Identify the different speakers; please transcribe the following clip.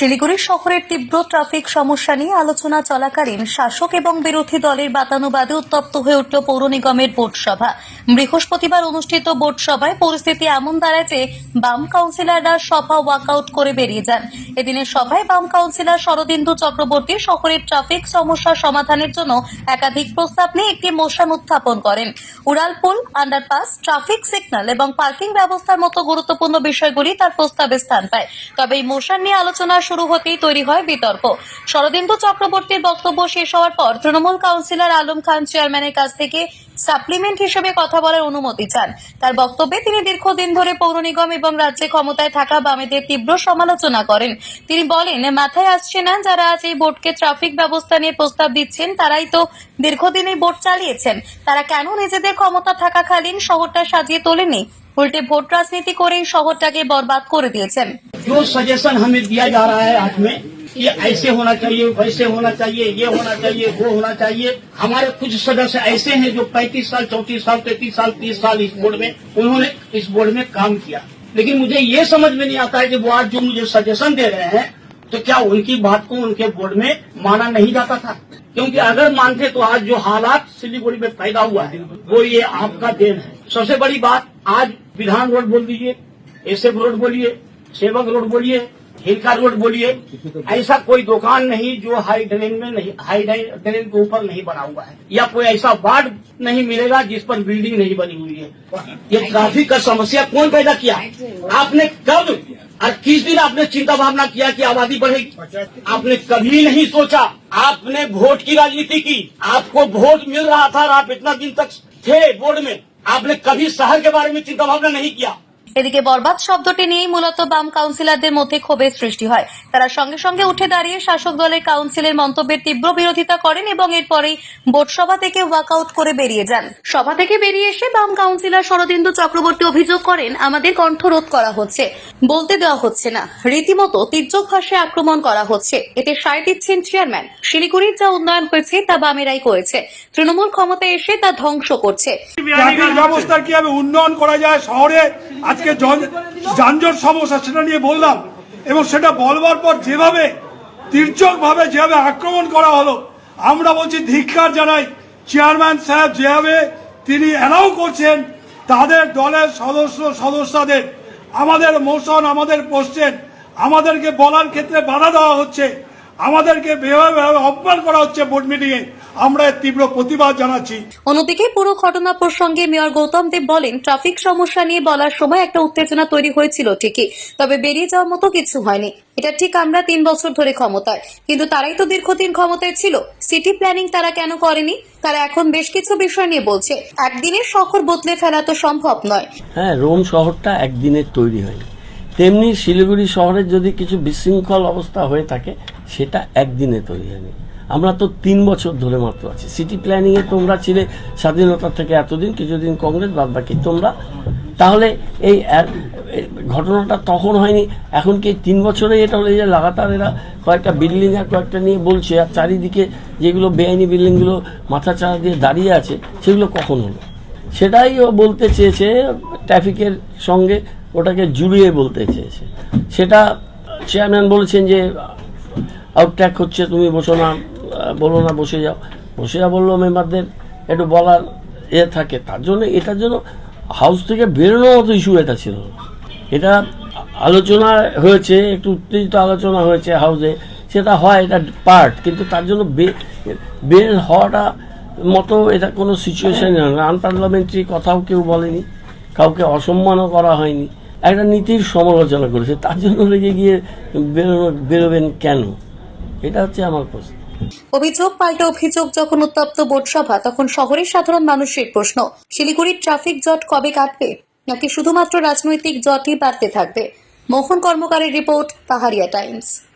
Speaker 1: শিলিগুড়ি শহরের তীব্র ট্রাফিক সমস্যা নিয়ে আলোচনা চলাকালীন শাসক এবং বিরোধী দলের বাতানুবাদে উত্তপ্ত হয়ে উঠল পৌর নিগমের বোর্ড সভা। বৃহস্পতিবার অনুষ্ঠিত বোর্ড সভায় পরিস্থিতি এমন দাঁড়ায় যে বাম কাউন্সিলররা সভা ওয়াকআউট করে বেরিয়ে যান। এদিনের সভায় বাম কাউন্সিলর শরদিন্দু চক্রবর্তী শহরের ট্রাফিক সমস্যা সমাধানের জন্য একাধিক প্রস্তাব নিয়ে একটি মোশন উত্থাপন করেন। উড়ালপুল, আন্ডারপাস, ট্রাফিক সিগন্যাল এবং পার্কিং ব্যবস্থার মতো গুরুত্বপূর্ণ বিষয়গুলি তার প্রস্তাবে স্থান পায়। তবে এই মোশন নিয়ে আলোচনা শুরু হতেই তৈরি হয় বিতর্ক। শরদিন্দু চক্রবর্তীর বক্তব্য শেষ হওয়ার পর তৃণমূল কাউন্সিলর আলম খান চেয়ারম্যানের কাছ থেকে সাপ্লিমেন্ট হিসেবে কথা বলার অনুমতি চান। তার বক্তব্যে তিনি দীর্ঘদিন ধরে পৌর নিগম এবং রাজ্যে ক্ষমতায় থাকা বামেদের তীব্র সমালোচনা করেন। তিনি বলেন, মাথায় আসছে না যারা আজ এই বোর্ডকে ট্রাফিক ব্যবস্থা নিয়ে প্রস্তাব দিচ্ছেন, তারাই তো দীর্ঘদিন এই বোর্ড চালিয়েছেন। তারা কেন নিজেদের ক্ষমতা থাকাকালীন শহরটা সাজিয়ে তোলেনি? উল্টে ভোট রাজনীতি করেই শহরটাকে বরবাদ করে দিয়েছেন।
Speaker 2: जो सजेशन हमें दिया जा रहा है आज में कि ऐसे होना चाहिए, वैसे होना चाहिए, ये होना चाहिए, वो होना चाहिए। हमारे कुछ सदस्य ऐसे हैं जो 35 साल 34 साल 33 साल 30 साल इस बोर्ड में, उन्होंने इस बोर्ड में काम किया। लेकिन मुझे ये समझ में नहीं आता है कि वो आज जो मुझे सजेशन दे रहे हैं तो क्या उनकी बात को उनके बोर्ड में माना नहीं जाता था? क्योंकि अगर मानते तो आज जो हालात सिलीगुड़ी में पैदा हुआ है, वो ये आपका देन है। सबसे बड़ी बात, आज विधान रोड बोल दीजिए एसएफ रोड बोलिए सेवक रोड बोलिए, हिलका रोड बोलिए, ऐसा कोई दुकान नहीं जो हाई ड्रेन में नहीं, हाई ड्रेन के ऊपर नहीं बना हुआ है। या कोई ऐसा वार्ड नहीं मिलेगा जिस पर बिल्डिंग नहीं बनी हुई है। ये ट्रैफ़िक का समस्या कौन पैदा किया? आपने कब, और किस दिन आपने चिंता भावना किया कि आबादी बढ़ेगी? आपने कभी नहीं सोचा। आपने वोट की राजनीति की। आपको वोट मिल रहा था आप इतना दिन तक थे बोर्ड में। आपने कभी शहर के बारे में चिंता भावना नहीं किया?
Speaker 1: এদিকে বরবাদ শব্দটি নিয়েই মূলত বাম কাউন্সিলরদের মধ্যে ক্ষোভের সৃষ্টি হয়। তারা সঙ্গে সঙ্গে উঠে দাঁড়িয়ে শাসক দলের কাউন্সিলের মন্তব্যের তীব্র বিরোধিতা করেন এবং এরপরেই বোর্ড সভা থেকে ওয়াকআউট করে বেরিয়ে যান। সভা থেকে বেরিয়ে এসে বাম কাউন্সিলর শরদিন্দু চক্রবর্তী অভিযোগ করেন, আমাদের কণ্ঠরোধ করা হচ্ছে। বলতে দেওয়া হচ্ছে না। রীতিমতো তির্যক ভাষায় আক্রমণ করা হচ্ছে। এতে সায় দিচ্ছেন চেয়ারম্যান। শিলিগুড়ির যা উন্নয়ন হয়েছে তা বামেরাই করেছে। তৃণমূল ক্ষমতায় এসে তা ধ্বংস করছে।
Speaker 3: কীভাবে উন্নয়ন করা যায় শহরে আজকে যানজট সমস্যা সেটা নিয়ে বললাম। এবং সেটা বলবার পর যেভাবে তির্যক ভাবে যেভাবে আক্রমণ করা হলো, আমরা বলছি ধিক্কার জানাই। চেয়ারম্যান সাহেব যেভাবে তিনি অ্যালাউ করছেন, তাদের দলের সদস্য সদস্যদের, আমাদের মোশন, আমাদের পোস্টেন আমাদেরকে বলার ক্ষেত্রে বাধা দেওয়া হচ্ছে, আমাদেরকে বেভাবে অপমান করা হচ্ছে বোর্ড মিটিংয়ে আমরা তীব্র প্রতিবাদ জানাচ্ছি।
Speaker 1: অন্যদিকে পুরো ঘটনা প্রসঙ্গে মেয়র গৌতম দেব বলেন ট্রাফিক সমস্যা নিয়ে বলার সময় একটা উত্তেজনা তৈরি হয়েছিল ঠিকই তবে বেরিয়ে যাওয়ার মতো কিছু হয়নি। এটা ঠিক আমরা তিন বছর ধরে ক্ষমতায় কিন্তু তারাই তো দীর্ঘদিন ক্ষমতায় ছিল। সিটি প্ল্যানিং তারা কেন করেনি? তারা এখন বেশ কিছু বিষয় নিয়ে বলছে। একদিনের শহর বদলে ফেলা তো সম্ভব নয়।
Speaker 4: হ্যাঁ রোম শহরটা একদিনের তৈরি হয়নি। তেমনি শিলিগুড়ি শহরের যদি কিছু বিশৃঙ্খল অবস্থা হয়ে থাকে সেটা একদিনে তৈরি হয়নি। আমরা তো তিন বছর ধরে মাত্র আছি। সিটি প্ল্যানিংয়ে তোমরা ছিলে, স্বাধীনতা থেকে এতদিন, কিছুদিন কংগ্রেস বাদ বাকি তোমরা। তাহলে এই ঘটনাটা তখন হয়নি, এখন কি তিন বছরে এটা হলে যে লাগাতার এরা কয়েকটা বিল্ডিং আর কয়েকটা নিয়ে বলছে, আর চারিদিকে যেগুলো বেআইনি বিল্ডিংগুলো মাথা চাড়া দিয়ে দাঁড়িয়ে আছে, সেগুলো কখন হলো? সেটাই ও বলতে চেয়েছে ট্রাফিকের সঙ্গে ওটাকে জুড়িয়ে বলতে চেয়েছে। সেটা চেয়ারম্যান বলেছেন যে আউটট্যাক হচ্ছে, তুমি বসো না। বলো না বসে যাও। বসে যাও বলল মেম্বারদের, একটু বলার এ থাকে, তার জন্য, এটার জন্য হাউস থেকে বেরোনোর মতো ইস্যু এটা ছিল। এটা আলোচনা হয়েছে, একটু উত্তেজিত আলোচনা হয়েছে হাউসে সেটা হয়, এটা পার্ট কিন্তু তার জন্য বের হওয়াটা মতো এটা কোনো সিচুয়েশন না। আনপার্লামেন্টারি কথাও কেউ বলেনি, কাউকে অসম্মানও করা হয়নি। একটা নীতির সমালোচনা করেছে, তার জন্য লেগে গিয়ে বেরোনো, বেরোবেন কেন? এটা হচ্ছে আমার প্রশ্ন।
Speaker 1: অভিযোগ, পাল্টে অভিযোগ যখন উত্তপ্ত বোর্ড সভা, তখন শহরের সাধারণ মানুষের প্রশ্ন, শিলিগুড়ির ট্রাফিক জট কবে কাটবে? নাকি শুধুমাত্র রাজনৈতিক জটই বাড়তে থাকবে? মোহন কর্মকারের রিপোর্ট, পাহাড়িয়া টাইমস।